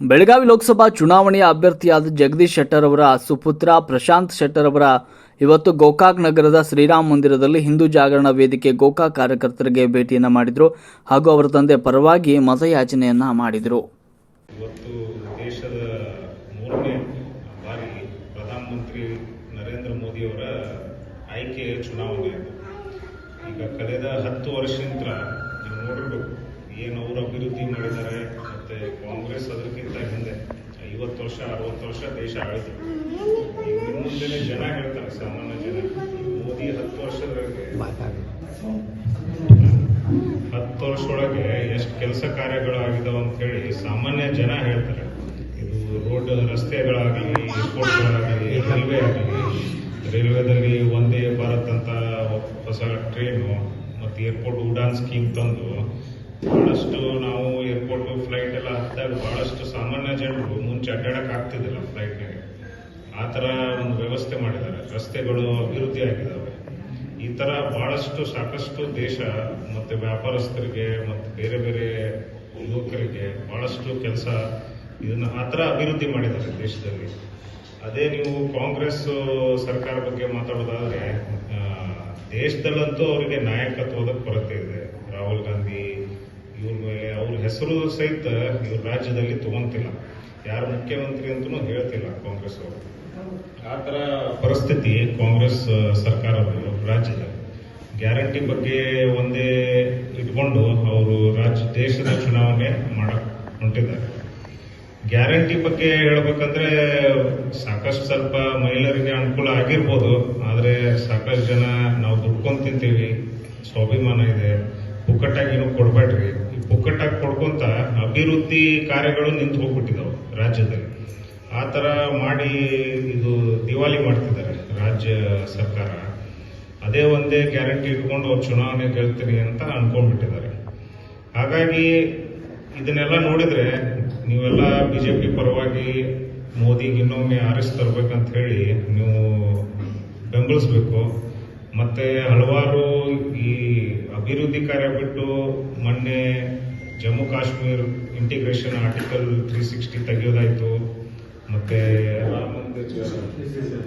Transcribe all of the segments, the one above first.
ಬೆಳಗಾವಿ ಲೋಕಸಭಾ ಚುನಾವಣೆಯ ಅಭ್ಯರ್ಥಿಯಾದ ಜಗದೀಶ್ ಶೆಟ್ಟರ್ ಅವರ ಸುಪುತ್ರ ಪ್ರಶಾಂತ್ ಶೆಟ್ಟರ್ ಅವರ ಇವತ್ತು ಗೋಕಾಕ್ ನಗರದ ಶ್ರೀರಾಮ್ ಮಂದಿರದಲ್ಲಿ ಹಿಂದೂ ಜಾಗರಣ ವೇದಿಕೆ ಗೋಕಾಕ್ ಕಾರ್ಯಕರ್ತರಿಗೆ ಭೇಟಿಯನ್ನು ಮಾಡಿದರು. ಹಾಗೂ ಅವರ ತಂದೆ ಪರವಾಗಿ ಮತಯಾಚನೆಯನ್ನ ಮಾಡಿದರು. ಚುನಾವಣೆ ಈಗ ಕಳೆದ ಹತ್ತು ವರ್ಷದಿಂದ ನೀವು ನೋಡಿರ್ಬೇಕು, ಏನು ಅವರು ಅಭಿವೃದ್ಧಿ ಮಾಡಿದ್ದಾರೆ ಮತ್ತೆ ಕಾಂಗ್ರೆಸ್ ಅದಕ್ಕಿಂತ ಹಿಂದೆ ಐವತ್ತು ವರ್ಷ, ಅರವತ್ತು ವರ್ಷ ದೇಶ ಆಳಿತು. ಮುಂದೆ ಜನ ಹೇಳ್ತಾರೆ, ಸಾಮಾನ್ಯ ಜನ. ಮೋದಿ ಹತ್ತು ವರ್ಷದೊಳಗೆ ಹತ್ತು ವರ್ಷದೊಳಗೆ ಎಷ್ಟು ಕೆಲಸ ಕಾರ್ಯಗಳು ಆಗಿದಾವ ಅಂತ ಹೇಳಿ ಸಾಮಾನ್ಯ ಜನ ಹೇಳ್ತಾರೆ. ಇದು ರೋಡ್ ರಸ್ತೆಗಳಾಗಲಿ ಏರ್ಪೋರ್ಟ್ಗಳಾಗಲಿ ರೈಲ್ವೆ ಆಗಲಿ. ರೈಲ್ವೆದಲ್ಲಿ ಒಂದೇ ಭಾರತ್ ಅಂತ ಹೊಸ ಟ್ರೈನು ಮತ್ತು ಏರ್ಪೋರ್ಟ್ ಉಡಾನ್ ಸ್ಕೀಮ್ ತಂದು ಬಹಳಷ್ಟು ನಾವು ಏರ್ಪೋರ್ಟ್ ಫ್ಲೈಟ್ ಎಲ್ಲ ಹತ್ತಾಗ ಬಹಳಷ್ಟು ಸಾಮಾನ್ಯ ಜನರು ಮುಂಚೆ ಅಡ್ಡಾಡಕ್ ಆಗ್ತಿದ್ದಿಲ್ಲ ಫ್ಲೈಟ್ನಾಗ ಆ ಥರ ಒಂದು ವ್ಯವಸ್ಥೆ ಮಾಡಿದ್ದಾರೆ. ರಸ್ತೆಗಳು ಅಭಿವೃದ್ಧಿ ಆಗಿದ್ದಾವೆ. ಈ ತರ ಬಹಳಷ್ಟು ಸಾಕಷ್ಟು ದೇಶ ಮತ್ತೆ ವ್ಯಾಪಾರಸ್ಥರಿಗೆ ಮತ್ತೆ ಬೇರೆ ಬೇರೆ ಯುವಕರಿಗೆ ಬಹಳಷ್ಟು ಕೆಲಸ ಇದನ್ನ ಆ ಥರ ಅಭಿವೃದ್ಧಿ ಮಾಡಿದ್ದಾರೆ ದೇಶದಲ್ಲಿ. ಅದೇ ನೀವು ಕಾಂಗ್ರೆಸ್ ಸರ್ಕಾರ ಬಗ್ಗೆ ಮಾತಾಡೋದಾದ್ರೆ ದೇಶದಲ್ಲಂತೂ ಅವರಿಗೆ ನಾಯಕತ್ವದ ಕೊರತೆ ಇದೆ ರಾಹುಲ್ ಗಾಂಧಿ ಇವ್ರ ಮೇಲೆ ಅವ್ರ ಹೆಸರು ಸಹಿತ ಇವ್ರ ರಾಜ್ಯದಲ್ಲಿ ತಗೊಂತಿಲ್ಲ. ಯಾರು ಮುಖ್ಯಮಂತ್ರಿ ಅಂತಲೂ ಹೇಳ್ತಿಲ್ಲ ಕಾಂಗ್ರೆಸ್ ಅವರು. ಆ ಥರ ಪರಿಸ್ಥಿತಿ ಕಾಂಗ್ರೆಸ್ ಸರ್ಕಾರದಲ್ಲಿ ರಾಜ್ಯದ ಗ್ಯಾರಂಟಿ ಬಗ್ಗೆ ಒಂದೇ ಇಟ್ಕೊಂಡು ಅವರು ರಾಜ್ಯ ದೇಶದ ಚುನಾವಣೆ ಮಾಡಕ್ ಹೊಂಟಿದ್ದಾರೆ. ಗ್ಯಾರಂಟಿ ಬಗ್ಗೆ ಹೇಳ್ಬೇಕಂದ್ರೆ ಸಾಕಷ್ಟು ಸ್ವಲ್ಪ ಮಹಿಳೆಯರಿಗೆ ಅನುಕೂಲ ಆಗಿರ್ಬೋದು, ಆದರೆ ಸಾಕಷ್ಟು ಜನ ನಾವು ದುಡ್ಕೊಂತಿಂತೀವಿ ಸ್ವಾಭಿಮಾನ ಇದೆ. ಪುಕ್ಕಟ್ಟಾಗಿ ಏನು ಕೊಡ್ಬೇಡ್ರಿ. ಪುಕ್ಕಟ್ಟಾಗಿ ಕೊಡ್ಕೊಂತ ಅಭಿವೃದ್ಧಿ ಕಾರ್ಯಗಳು ನಿಂತು ಹೋಗ್ಬಿಟ್ಟಿದ್ದಾವೆ ರಾಜ್ಯದಲ್ಲಿ. ಆ ಥರ ಮಾಡಿ ಇದು ದಿವಾಲಿ ಮಾಡ್ತಿದ್ದಾರೆ ರಾಜ್ಯ ಸರ್ಕಾರ. ಅದೇ ಒಂದೇ ಗ್ಯಾರಂಟಿ ಇಟ್ಕೊಂಡು ಅವ್ರು ಚುನಾವಣೆ ಗೆಲ್ತೀನಿ ಅಂತ ಅನ್ಕೊಂಡ್ಬಿಟ್ಟಿದ್ದಾರೆ. ಹಾಗಾಗಿ ಇದನ್ನೆಲ್ಲ ನೋಡಿದರೆ ನೀವೆಲ್ಲ ಬಿ ಜೆ ಪಿ ಪರವಾಗಿ ಮೋದಿಗೆ ಇನ್ನೊಮ್ಮೆ ಆರಿಸಿ ತರಬೇಕಂತ ಹೇಳಿ ನೀವು ಬೆಂಬಲಿಸ್ಬೇಕು. ಮತ್ತೆ ಹಲವಾರು ಈ ಅಭಿವೃದ್ಧಿ ಕಾರ್ಯ ಬಿಟ್ಟು ಮೊನ್ನೆ Jammu Kashmir integration article three sixty ತೆಗೆಯೋದಾಯ್ತು ಮತ್ತೆ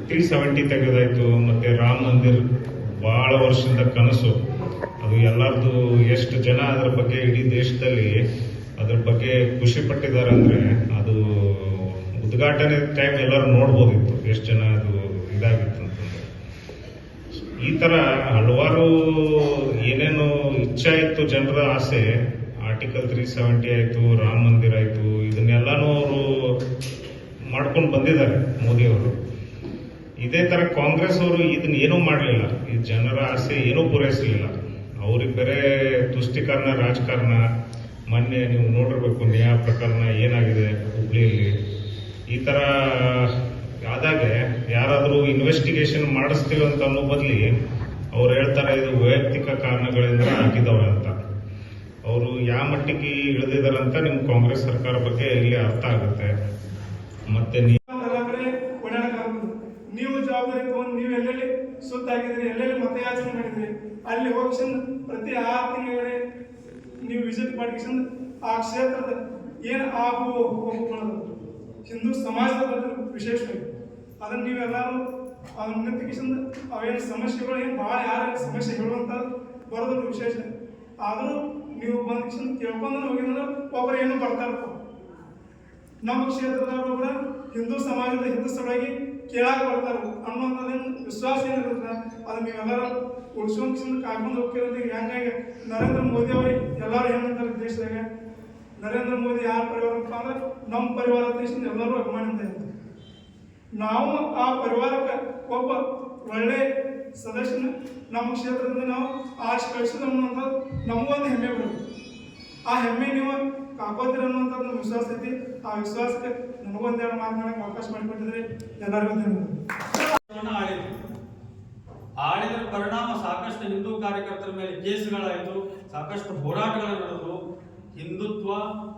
ತ್ರೀ ಸೆವೆಂಟಿ ತೆಗೆಯೋದಾಯ್ತು ಮತ್ತೆ ರಾಮ್ ಮಂದಿರ್ ಬಹಳ ವರ್ಷದಿಂದ ಕನಸು. ಅದು ಎಲ್ಲರದು ಎಷ್ಟು ಜನ ಅದರ ಬಗ್ಗೆ ಇಡೀ ದೇಶದಲ್ಲಿ ಅದ್ರ ಬಗ್ಗೆ ಖುಷಿ ಪಟ್ಟಿದ್ದಾರೆ ಅಂದ್ರೆ ಅದು ಉದ್ಘಾಟನೆ ಟೈಮ್ ಎಲ್ಲರೂ ನೋಡ್ಬೋದಿತ್ತು, ಎಷ್ಟು ಜನ ಅದು ಇದಾಗಿತ್ತು. ಈ ತರ ಹಲವಾರು ಏನೇನು ಇಚ್ಛೆ ಇತ್ತು ಜನರ ಆಸೆ. ಆರ್ಟಿಕಲ್ ತ್ರೀ ಸೆವೆಂಟಿ ಆಯ್ತು, ರಾಮ ಮಂದಿರ ಆಯ್ತು, ಇದನ್ನೆಲ್ಲಾನು ಅವರು ಮಾಡ್ಕೊಂಡು ಬಂದಿದ್ದಾರೆ ಮೋದಿ ಅವರು ಇದೇ ತರ ಕಾಂಗ್ರೆಸ್ ಅವರು ಇದನ್ನ ಏನೂ ಮಾಡಲಿಲ್ಲ. ಈ ಜನರ ಆಸೆ ಏನೂ ಪೂರೈಸಲಿಲ್ಲ. ಅವ್ರಿಗೆ ಬೇರೆ ತುಷ್ಟೀಕರಣ, ರಾಜಕಾರಣ, ಮೊನ್ನೆ ನೀವು ನೋಡಿರ್ಬೇಕು, ನ್ಯಾಯ ಪ್ರಕರಣ ಏನಾಗಿದೆ ಹುಬ್ಳಿಯಲ್ಲಿ. ಈ ತರ ಆದಾಗ ಯಾರಾದರೂ ಇನ್ವೆಸ್ಟಿಗೇಷನ್ ಮಾಡಿಸ್ತೀವಿ ಅಂತ ಅನ್ನೋ ಬದಲಿ ಅವ್ರು ಹೇಳ್ತಾರೆ, ಇದು ವೈಯಕ್ತಿಕ ಕಾರಣಗಳಿಂದ ಆಗಿದ್ದಾವೆ ಅಂತ. ಅವರು ಯಾವ ಮಟ್ಟಿಗೆ ಇಳಿದಿದ್ದಾರೆ ಅಂತ ನಿಮ್ ಕಾಂಗ್ರೆಸ್ ಸರ್ಕಾರ ಬಗ್ಗೆ ಇಲ್ಲಿ ಅರ್ಥ ಆಗುತ್ತೆ. ಮತ್ತೆ ನೀವು ಜವಾಬ್ದಾರಿ ತಗೊಂಡು ನೀವು ಎಲ್ಲೆಲ್ಲಿ ಸುತ್ತಾಗಿದ್ರಿ ಎಲ್ಲೆಲ್ಲಿ ಮತಯಾಚನೆ ಮಾಡಿದ್ರಿ ಅಲ್ಲಿ ಹೋಗಿ ಪ್ರತಿ ಆರು ತಿಂಗಳಿಗೆ ನೀವು ವಿಸಿಟ್ ಮಾಡಿ ಆ ಕ್ಷೇತ್ರದ ಏನು ಆಗು ಹೋಗುಗಳು ಹಿಂದೂ ಸಮಾಜದ ಬಗ್ಗೆ ವಿಶೇಷವಾಗಿ. ಅದನ್ನ ನೀವೆಲ್ಲರೂ ಅದನ್ನ ತೆಗಿಸಂದ್ ಅವೇನು ಸಮಸ್ಯೆಗಳು ಏನು ಭಾಳ ಯಾರು ಸಮಸ್ಯೆ ಹೇಳುವಂತ ಬರೋದು ವಿಶೇಷ. ಆದರೂ ನೀವು ಬಂದ ಕೇಳ್ಕೊಂಡು ಹೋಗಿದ್ರೆ ಒಬ್ಬರು ಏನು ಬರ್ತಾರಪ್ಪ. ನಮ್ಮ ಕ್ಷೇತ್ರದವರು ಕೂಡ ಹಿಂದೂ ಸಮಾಜದ ಹಿತಸ್ಥಳಾಗಿ ಕೇಳಾಕ್ ಬರ್ತಾರ. ಅನ್ನುವಂಥದ್ದೇನು ವಿಶ್ವಾಸ ಏನಿರುತ್ತೆ ಅದನ್ನ ನೀವೆಲ್ಲರೂ ಉಳಿಸ್ಕೊಂಡು ಕಾಯ್ಕೊಂಡು ಹೋಗ್ತಿರೋದು ಹೆಂಗಾಗಿ ನರೇಂದ್ರ ಮೋದಿ ಅವ್ರಿಗೆ ಎಲ್ಲರೂ ಏನಂತಾರೆ ದೇಶದಾಗ? ನರೇಂದ್ರ ಮೋದಿ ಯಾರ ಪರಿವಾರಪ್ಪ ಅಂದ್ರೆ ನಮ್ಮ ಪರಿವಾರ ದೇಶದಿಂದ ಎಲ್ಲರೂ ಅಭಿಮಾನಿಂದ ಇರ್ತಾರೆ. ನಾವು ಆ ಪರಿವಾರಕ್ಕೆ ಒಬ್ಬ ಒಳ್ಳೆ ಸದಸ್ಯನ ನಮ್ಮ ಕ್ಷೇತ್ರದಿಂದ ನಾವು ಆಶ್ ಅನ್ನುವಂಥದ್ದು ನಮಗೊಂದು ಹೆಮ್ಮೆ ಬರುತ್ತೆ. ಆ ಹೆಮ್ಮೆ ನೀವು ಕಾಪಾಡ್ತೀರ ಅನ್ನುವಂಥದ್ದು ನಮ್ಮ ವಿಶ್ವಾಸ ಐತಿ. ಆ ವಿಶ್ವಾಸಕ್ಕೆ ನಮಗೊಂದೆರಡು ಮಾತನಾಡಕ್ಕೆ ಅವಕಾಶ ಮಾಡಿಕೊಟ್ಟಿದ್ರೆ. ಎಲ್ಲರಿಗೂ ಧನ್ಯವಾದ ಆಳಿದ್ರು ಪರಿಣಾಮ ಸಾಕಷ್ಟು ಹಿಂದೂ ಕಾರ್ಯಕರ್ತರ ಮೇಲೆ ಕೇಸುಗಳಾಯಿತು, ಸಾಕಷ್ಟು ಹೋರಾಟಗಳು ನಡೆದು ಹಿಂದುತ್ವ,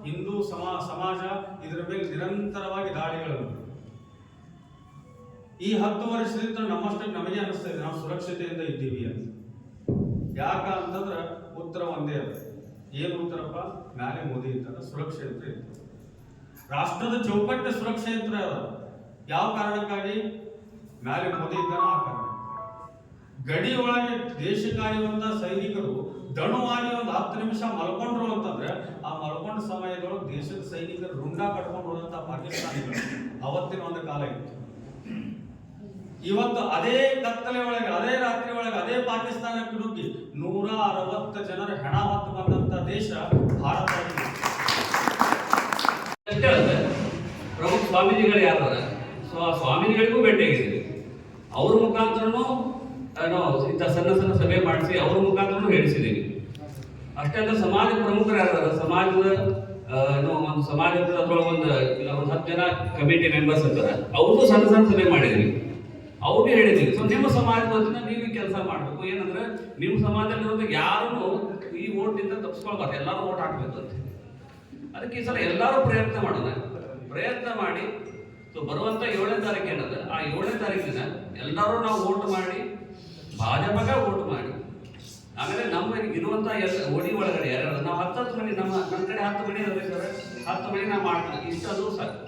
ಹಿಂದೂ ಸಮಾ, ಸಮಾಜ ಇದರ ಮೇಲೆ ನಿರಂತರವಾಗಿ ದಾಳಿಗಳು. ಈ ಹತ್ತು ವರ್ಷದಿಂದ ನಮ್ಮಷ್ಟಕ್ಕೆ ನಮಗೆ ಅನಿಸ್ತಾ ಇದೆ, ನಾವು ಸುರಕ್ಷತೆಯಿಂದ ಇದ್ದೀವಿ ಅಂತ. ಯಾಕ ಅಂತಂದ್ರೆ ಉತ್ತರ ಒಂದೇ ಅದ. ಏನು ಉತ್ತರಪ್ಪ? ಮ್ಯಾಲೆ ಮೋದಿ ಇದ್ದಾರೆ ಸುರಕ್ಷೆ ಅಂತ ಇತ್ತು ರಾಷ್ಟ್ರದ ಚೌಕಟ್ಟ ಸುರಕ್ಷೆ ಯಂತ್ರ ಅದ. ಯಾವ ಕಾರಣಕ್ಕಾಗಿ? ಮ್ಯಾಲೆ ಮೋದಿ ಇದ್ದಾನ ಆ ಕಾರಣ. ಗಡಿಯೊಳಗೆ ದೇಶ ಕಾಯುವಂತ ಸೈನಿಕರು ದಣುವಾಗಿ ಒಂದು ಹತ್ತು ನಿಮಿಷ ಮಲ್ಕೊಂಡ್ರು ಅಂತಂದ್ರೆ, ಆ ಮಲ್ಕೊಂಡ ಸಮಯದೊಳಗೆ ದೇಶದ ಸೈನಿಕರು ರುಂಡ ಕಟ್ಕೊಂಡು ಹೋದಂತ ಪಾಕಿಸ್ತಾನಿಗಳು. ಅವತ್ತಿನ ಒಂದು ಕಾಲ ಇತ್ತು. ಇವತ್ತು ಅದೇ ಕತ್ತಲೆ ಒಳಗೆ, ಅದೇ ರಾತ್ರಿ ಒಳಗೆ, ಅದೇ ಪಾಕಿಸ್ತಾನಕ್ಕೆ ನುಗ್ಗಿ ನೂರ ಅರವತ್ತು ಜನರ ಹೆಣ ಹೊತ್ತು ಬಂದಂತ ದೇಶ ಭಾರತ ಪ್ರಮುಖ ಸ್ವಾಮೀಜಿಗಳು ಯಾರು ಸೊ ಆ ಸ್ವಾಮೀಜಿಗಳಿಗೂ ಭೇಟಿಯಾಗಿದ್ದೀವಿ ಅವ್ರ ಮುಖಾಂತರನು ಇಂಥ ಸಣ್ಣ ಸಣ್ಣ ಸಭೆ ಮಾಡಿಸಿ ಅವ್ರ ಮುಖಾಂತರನು ಹೇಳಿಸಿದ್ದೀವಿ. ಅಷ್ಟೇ ಅಲ್ಲ, ಸಮಾಜ ಪ್ರಮುಖರು ಯಾರು ಸಮಾಜದ ಏನೋ ಒಂದು ಸಮಾಜದ ಅದ್ರೊಳಗೆ ಒಂದು ಒಂದು ಹತ್ತು ಜನ ಕಮಿಟಿ ಮೆಂಬರ್ಸ್ ಇರ್ತಾರೆ ಅವ್ರದ್ದು ಸಣ್ಣ ಸಣ್ಣ ಸಭೆ ಮಾಡಿದ್ದೀವಿ. ಅವ್ರಿಗೆ ಹೇಳಿದ್ದೀವಿ ಸೊ ನಿಮ್ಮ ಸಮಾಜದ ವತಿಯಿಂದ ನೀವು ಕೆಲಸ ಮಾಡಬೇಕು. ಏನಂದ್ರೆ, ನಿಮ್ಮ ಸಮಾಜದಲ್ಲಿರೋದು ಯಾರು ಈ ಓಟ್ನಿಂದ ತಪ್ಪಿಸ್ಕೊಳ್ಬಾರ್ದು ಎಲ್ಲರೂ ಓಟ್ ಹಾಕ್ಬೇಕು ಅಂತ. ಅದಕ್ಕೆ ಈ ಸಲ ಎಲ್ಲರೂ ಪ್ರಯತ್ನ ಮಾಡೋಣ. ಪ್ರಯತ್ನ ಮಾಡಿ. ಸೊ ಬರುವಂತ ಏಳನೇ ತಾರೀಕು ಏನದ? ಆ ಏಳನೇ ತಾರೀಕಿನ ಎಲ್ಲರೂ ನಾವು ಓಟ್ ಮಾಡಿ, ಭಾಜಪಗ ಓಟ್ ಮಾಡಿ. ಆಮೇಲೆ ನಮ್ಮ ಇರುವಂತ ಎಲ್ಲ ಓಡಿ ಒಳಗಡೆ ಯಾರು ನಾವು ಹತ್ತು ಹತ್ತು ಮನೆ ನಮ್ಮ ನನ್ನ ಕಡೆ ಹತ್ತು ಮನೆ ಅದಾವೆ ಸರ್. ಹತ್ತು ಮನೆ ನಾವು ಮಾಡ್ತೀವಿ. ಇಷ್ಟದು ಸಾಕು.